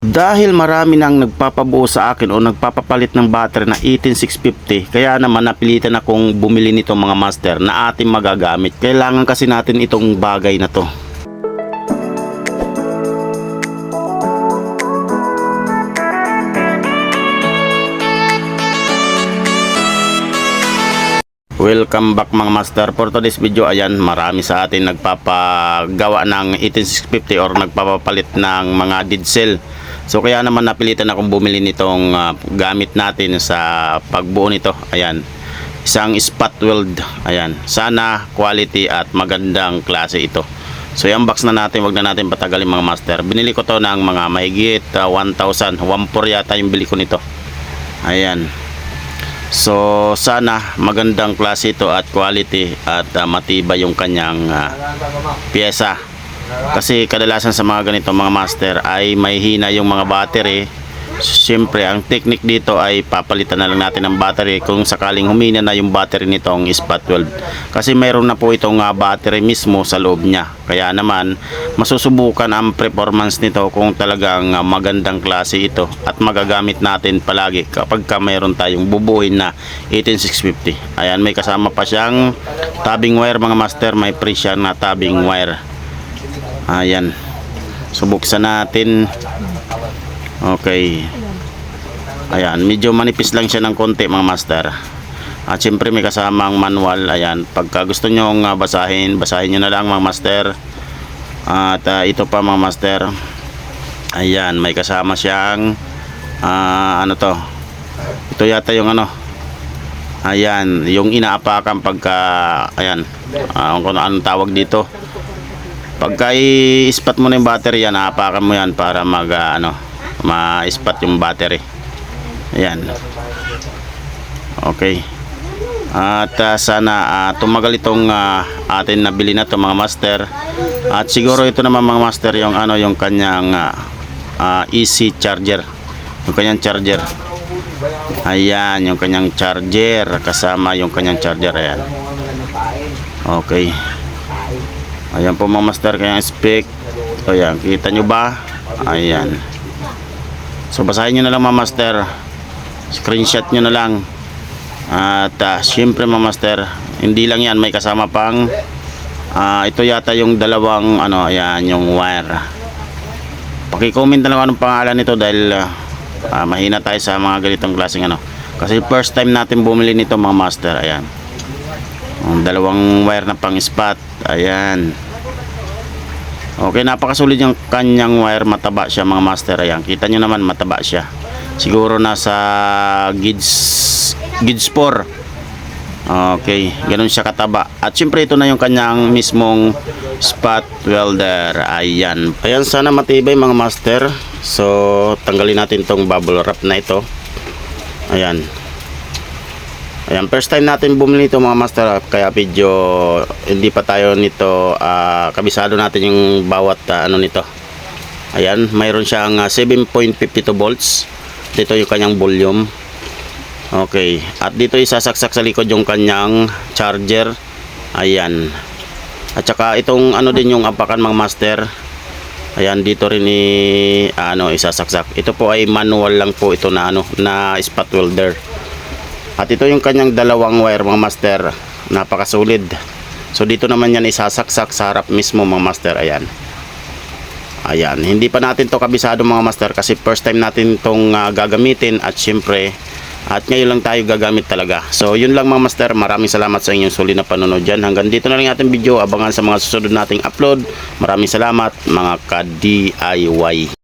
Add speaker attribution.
Speaker 1: Dahil marami nang nagpapabuo sa akin o nagpapapalit ng battery na 18650, kaya naman napilitan akong bumili nito mga master na ating magagamit. Kailangan kasi natin itong bagay na to. Welcome back mga master for today's video ayan marami sa atin nagpapagawa ng 18650 or nagpapapalit ng mga dead cell so kaya naman napilitan akong bumili nitong ah, gamit natin sa pagbuo nito. Ayan. Isang spot weld. Ayan. Sana quality at magandang klase ito. So i-unbox na natin wag na natin patagalin mga master. Binili ko to ng mga mahigit ah, 1,000 1,4 yata yung bili ko nito. Ayan. So sana magandang klase ito at quality at ah, matibay yung kanyang ah, pyesa. Kasi kadalasan sa mga ganito mga master ay may hina yung mga battery. Siyempre ang technique dito ay papalitan na lang natin ng battery kung sakaling humina na yung battery nitong spot weld. Kasi mayroon na po itong ah, battery mismo sa loob niya. Kaya naman masusubukan ang performance nito kung talagang ah, magandang klase ito at magagamit natin palagi kapag ka mayroon tayong bubuhin na 18650. Ayan may kasama pa siyang tabing wire mga master, may pre na tabing wire. Ayan. Subuksan natin. Okay. Ayan, medyo manipis lang siya ng konti mga master. At syempre may kasamang manual. Ayan, pagka gusto nyo uh, basahin, basahin nyo na lang mga master. At ah, ito pa mga master. Ayan, may kasama siyang ah, ano to. Ito yata yung ano. Ayan, yung inaapakan pagka ayan, ah, kung ano tawag dito. Pagka i-spot mo na yung battery yan, aapakan mo yan para mag ah, ano, ma-spot yung battery. Ayan. Okay. At ah, sana ah, tumagal itong ah, atin nabili na to mga master. At siguro ito naman mga master yung ano yung kanyang ah, ah, easy charger. Yung kanyang charger. Ayan, yung kanyang charger kasama yung kanyang charger ayan. Okay. Ayan po mga master kanyang spec. Ayan, kita nyo ba? Ayan. So basahin nyo na lang mga master. Screenshot nyo na lang. At ah, syempre mga master, hindi lang yan, may kasama pang ah, ito yata yung dalawang ano, ayan, yung wire. Paki-comment na lang anong pangalan nito dahil ah, ah, mahina tayo sa mga ganitong klaseng ano. Kasi first time natin bumili nito mga master, ayan. Ang dalawang wire na pang spot, ayan. Okay, napakasulit yung kanyang wire, mataba siya mga master, ayan. Kita nyo naman, mataba siya. Siguro nasa gids gids 4. Okay, ganun siya kataba. At syempre ito na yung kanyang mismong spot welder. Ayan. Ayan, sana matibay mga master. So, tanggalin natin tong bubble wrap na ito. Ayan. Ayan, first time natin bumili ito mga master. Kaya video, hindi pa tayo nito, ah, kabisado natin yung bawat ah, ano nito. Ayan, mayroon siyang ah, 7.52 volts. Dito yung kanyang volume. Okay. At dito isasaksak sa likod yung kanyang charger. Ayan. At saka itong ano din yung apakan mga master. Ayan dito rin ni ano isasaksak. Ito po ay manual lang po ito na ano na spot welder. At ito yung kanyang dalawang wire mga master. Napakasolid. So dito naman yan isasaksak sa harap mismo mga master. Ayan. Ayan, hindi pa natin to kabisado mga master kasi first time natin tong ah, gagamitin at syempre at ngayon lang tayo gagamit talaga. So yun lang mga master, maraming salamat sa inyong sulit na panonood dyan. Hanggang dito na lang ating video, abangan sa mga susunod nating upload. Maraming salamat mga ka-DIY.